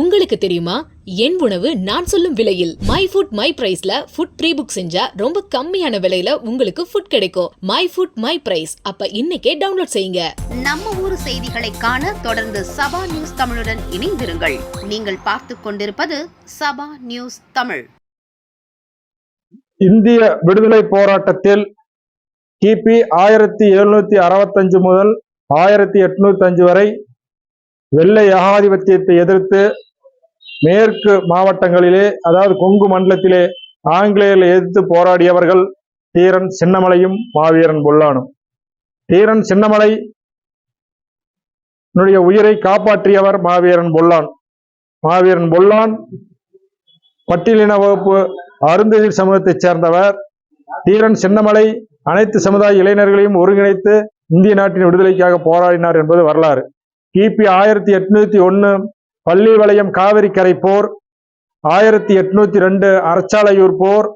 உங்களுக்கு தெரியுமா? என் உணவு நான் சொல்லும் விலையில் மை ஃபுட் மை பிரைஸ்ல ஃபுட் ப்ரீ புக் செஞ்சா ரொம்ப கம்மியான விலையில உங்களுக்கு ஃபுட் கிடைக்கும். மை ஃபுட் மை பிரைஸ் அப்ப இன்னைக்கே டவுன்லோட் செய்யுங்க. நம்ம ஊர் செய்திகளை காண தொடர்ந்து சபா நியூஸ் தமிழுடன் இணைந்திருங்கள். நீங்கள் பார்த்துக் கொண்டிருப்பது சபா நியூஸ் தமிழ். இந்திய விடுதலை போராட்டத்தில் கிபி ஆயிரத்தி எழுநூத்தி அறுபத்தஞ்சு முதல் ஆயிரத்தி எட்நூத்தி அஞ்சு வரை வெள்ளை ஏகாதிபத்தியத்தை எதிர்த்து மேற்கு மாவட்டங்களிலே அதாவது கொங்கு மண்டலத்திலே ஆங்கிலேயர்களை எதிர்த்து போராடியவர்கள் தீரன் சின்னமலையும் மாவீரன் பொல்லானும். தீரன் சின்னமலை உயிரை காப்பாற்றியவர் மாவீரன் பொல்லான். மாவீரன் பொல்லான் பட்டியலின வகுப்பு அருந்ததிர் சமூகத்தைச் சேர்ந்தவர். தீரன் சின்னமலை அனைத்து சமுதாய இளைஞர்களையும் ஒருங்கிணைத்து இந்திய நாட்டின் விடுதலைக்காக போராடினார் என்பது வரலாறு. கிபி ஆயிரத்தி எட்நூத்தி ஒன்னு பள்ளிவளையம் காவிரிக்கரை போர் ஆயிரத்தி எட்நூத்தி ரெண்டு அரச்சாலையூர் போர்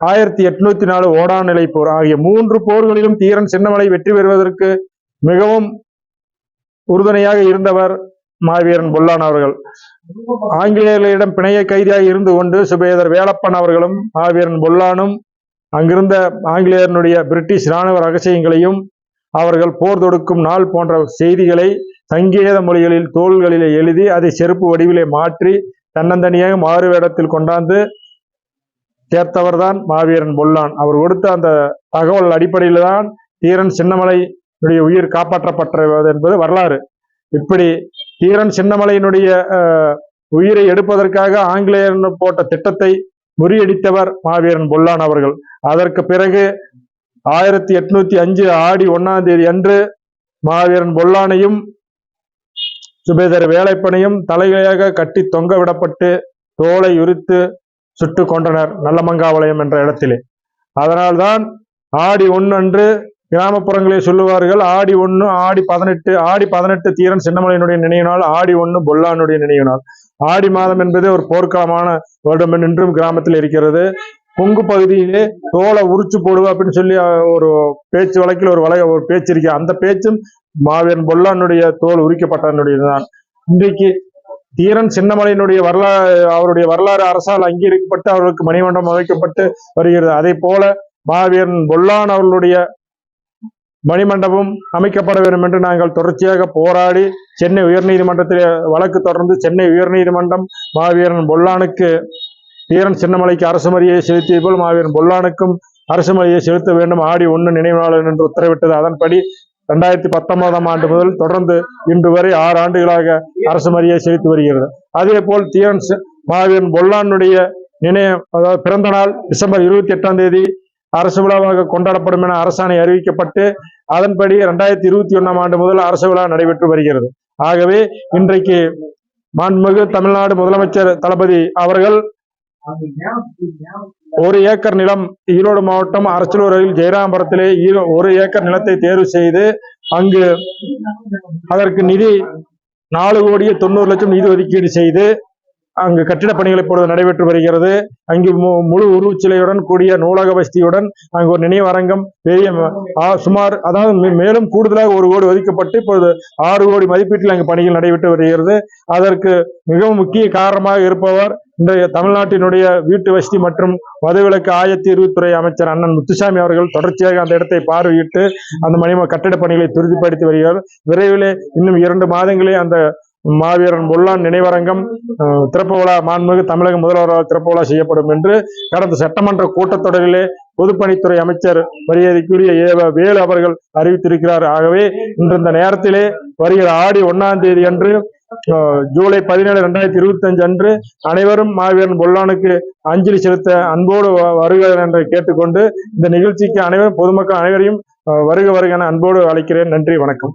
ஆயிரத்தி எட்நூத்தி நாலு ஓடாநிலை போர் ஆகிய மூன்று போர்களிலும் தீரன் சின்னமலை வெற்றி பெறுவதற்கு மிகவும் உறுதுணையாக இருந்தவர் மாவீரன் பொல்லான் அவர்கள். ஆங்கிலேயர்களிடம் பிணைய கைதியாக இருந்து கொண்டு சுபேதர் வேலப்பன் அவர்களும் மாவீரன் பொல்லானும் அங்கிருந்த ஆங்கிலேயரனுடைய பிரிட்டிஷ் இராணுவ ரகசியங்களையும் அவர்கள் போர் தொடுக்கும் நாள் போன்ற செய்திகளை சங்கீத மொழிகளில் தோள்களிலே எழுதி அதை செருப்பு வடிவிலே மாற்றி தன்னந்தனியாக மாறு வேடத்தில் கொண்டாந்து சேர்த்தவர்தான் மாவீரன் பொல்லான். அவர் கொடுத்த அந்த தகவல் அடிப்படையில் தான் தீரன் சின்னமலையினுடைய உயிர் காப்பாற்றப்பட்டது என்பது வரலாறு. இப்படி தீரன் சின்னமலையினுடைய அஹ், உயிரை எடுப்பதற்காக ஆங்கிலேயர் போட்ட திட்டத்தை முறியடித்தவர் மாவீரன் பொல்லான் அவர்கள். அதற்கு பிறகு ஆயிரத்தி எட்நூத்தி அஞ்சு ஆடி ஒன்னாம் தேதி அன்று மாவீரன் பொல்லானையும் சுபேதர் வேலைப்பனையும் தலைகளையாக கட்டி தொங்க விடப்பட்டு தோலை உரித்து சுட்டு கொண்டனர் நல்லமங்காவளையம் என்ற இடத்திலே. அதனால்தான் ஆடி ஒன்று அன்று கிராமப்புறங்களில் சொல்லுவார்கள் ஆடி ஒன்று ஆடி பதினெட்டு ஆடி பதினெட்டு தீரன் சின்னமலையினுடைய நினைவு நாள் ஆடி ஒன்று பொல்லானுடைய நினைவு நாள். ஆடி மாதம் என்பது ஒரு போர்க்காலமான வருடம் என்றும் கிராமத்தில் இருக்கிறது. கொங்கு பகுதியிலே தோலை உரிச்சு போடுவா அப்படின்னு சொல்லி ஒரு பேச்சு வழக்கில் ஒரு வழக்கு ஒரு பேச்சு இருக்கு. அந்த பேச்சும் மாவீரன் பொல்லானுடைய தோல் உரிக்கப்பட்டனுடையதுதான் இன்றைக்கு தீரன் சின்னமலையினுடைய வரலாறு அவருடைய வரலாறு அரசால் அங்கீகரிக்கப்பட்டு அவர்களுக்கு மணிமண்டபம் அமைக்கப்பட்டு வருகிறது. அதே போல மாவீரன் பொல்லான் அவர்களுடைய மணிமண்டபம் அமைக்கப்பட வேண்டும் என்று நாங்கள் தொடர்ச்சியாக போராடி சென்னை உயர்நீதிமன்றத்தில் வழக்கு தொடர்ந்து சென்னை உயர்நீதிமன்றம் மாவீரன் பொல்லானுக்கு தீரன் சின்னமலைக்கு அரசு செலுத்திய போல் மாவீரன் பொல்லானுக்கும் அரசு செலுத்த வேண்டும். ஆடி ஒன்று நினைவு நாள் என்று உத்தரவிட்டது. அதன்படி ரெண்டாயிரத்தி பத்தொன்பதாம் ஆண்டு முதல் தொடர்ந்து இன்று வரை ஆறு ஆண்டுகளாக அரசு செலுத்தி வருகிறது. அதே போல் தீரன் மாவீரன் பொல்லானுடைய நினைவு அதாவது பிறந்த நாள் டிசம்பர் இருபத்தி எட்டாம் தேதி அரசு விழாவாக கொண்டாடப்படும் என அரசாணை அறிவிக்கப்பட்டு அதன்படி ரெண்டாயிரத்தி இருபத்தி ஒண்ணாம் ஆண்டு முதல் அரசு விழா நடைபெற்று வருகிறது. ஆகவே இன்றைக்கு மாண்புமிகு தமிழ்நாடு முதலமைச்சர் தளபதி அவர்கள் ஒரு ஏக்கர் நிலம் ஈரோடு மாவட்டம் அரசலூர் அருகில் ஜெயராம்பரத்திலே ஈரோ ஒரு ஏக்கர் நிலத்தை தேர்வு செய்து அங்கு அதற்கு நிதி நாலு கோடியே தொண்ணூறு லட்சம் நிதி ஒதுக்கீடு செய்து அங்கு கட்டிடப் பணிகள் இப்பொழுது நடைபெற்று வருகிறது. அங்கு மு- முழு உருவச்சிலையுடன் கூடிய நூலக வசதியுடன் அங்கு ஒரு நினைவரங்கம் பெரிய சுமார் அதாவது மேலும் கூடுதலாக ஒரு கோடி ஒதுக்கப்பட்டு இப்பொழுது ஆறு கோடி மதிப்பீட்டில் அங்கு பணிகள் நடைபெற்று வருகிறது. அதற்கு மிகவும் முக்கிய காரணமாக இருப்பவர் இன்றைய தமிழ்நாட்டினுடைய வீட்டு வசதி மற்றும் மதுவிலக்கு ஆயத்தீர்வுத்துறை அமைச்சர் அண்ணன் முத்துசாமி அவர்கள் தொடர்ச்சியாக அந்த இடத்தை பார்வையிட்டு அந்த மணிம கட்டிடப் பணிகளை துரிதப்படுத்தி வருகிறார். விரைவிலே இன்னும் இரண்டு மாதங்களே அந்த மாவீரன் பொல்லான் நினைவரங்கம் திறப்பு விழா மாண்புமிகு தமிழக முதல்வரால் திறப்பு விழா செய்யப்படும் என்று கடந்த சட்டமன்ற கூட்டத்தொடரிலே பொதுப்பணித்துறை அமைச்சர் மரியாதைக்குரிய ஏவ வேலு அவர்கள் அறிவித்திருக்கிறார். ஆகவே இன்று இந்த நேரத்திலே வருகிற ஆடி ஒன்னாம் தேதி அன்று ஜூலை பதினேழு ரெண்டாயிரத்தி இருபத்தி அஞ்சு அன்று அனைவரும் மாவீரன் பொல்லானுக்கு அஞ்சலி செலுத்த அன்போடு வ- வருக என்று கேட்டுக்கொண்டு இந்த நிகழ்ச்சிக்கு அனைவரும் பொதுமக்கள் அனைவரையும் வருக வருக என அன்போடு அழைக்கிறேன். நன்றி வணக்கம்.